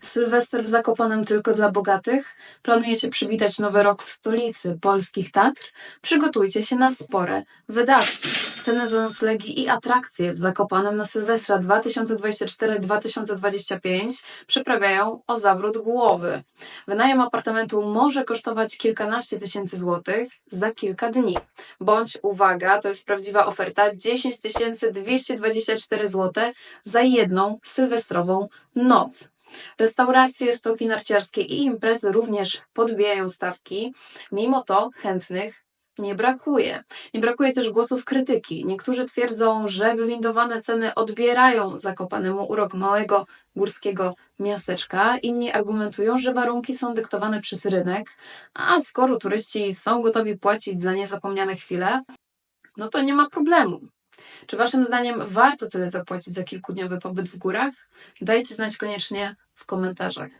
Sylwester w Zakopanem tylko dla bogatych? Planujecie przywitać nowy rok w stolicy polskich Tatr? Przygotujcie się na spore wydatki. Ceny za noclegi i atrakcje w Zakopanem na Sylwestra 2024-2025 przyprawiają o zawrót głowy. Wynajem apartamentu może kosztować kilkanaście tysięcy złotych za kilka dni. Bądź, uwaga, to jest prawdziwa oferta, 10 224 zł za jedną sylwestrową noc. Restauracje, stoki narciarskie i imprezy również podbijają stawki. Mimo to chętnych nie brakuje. Nie brakuje też głosów krytyki. Niektórzy twierdzą, że wywindowane ceny odbierają Zakopanemu urok małego górskiego miasteczka. Inni argumentują, że warunki są dyktowane przez rynek, a skoro turyści są gotowi płacić za niezapomniane chwile, no to nie ma problemu. Czy waszym zdaniem warto tyle zapłacić za kilkudniowy pobyt w górach? Dajcie znać koniecznie komentarzach.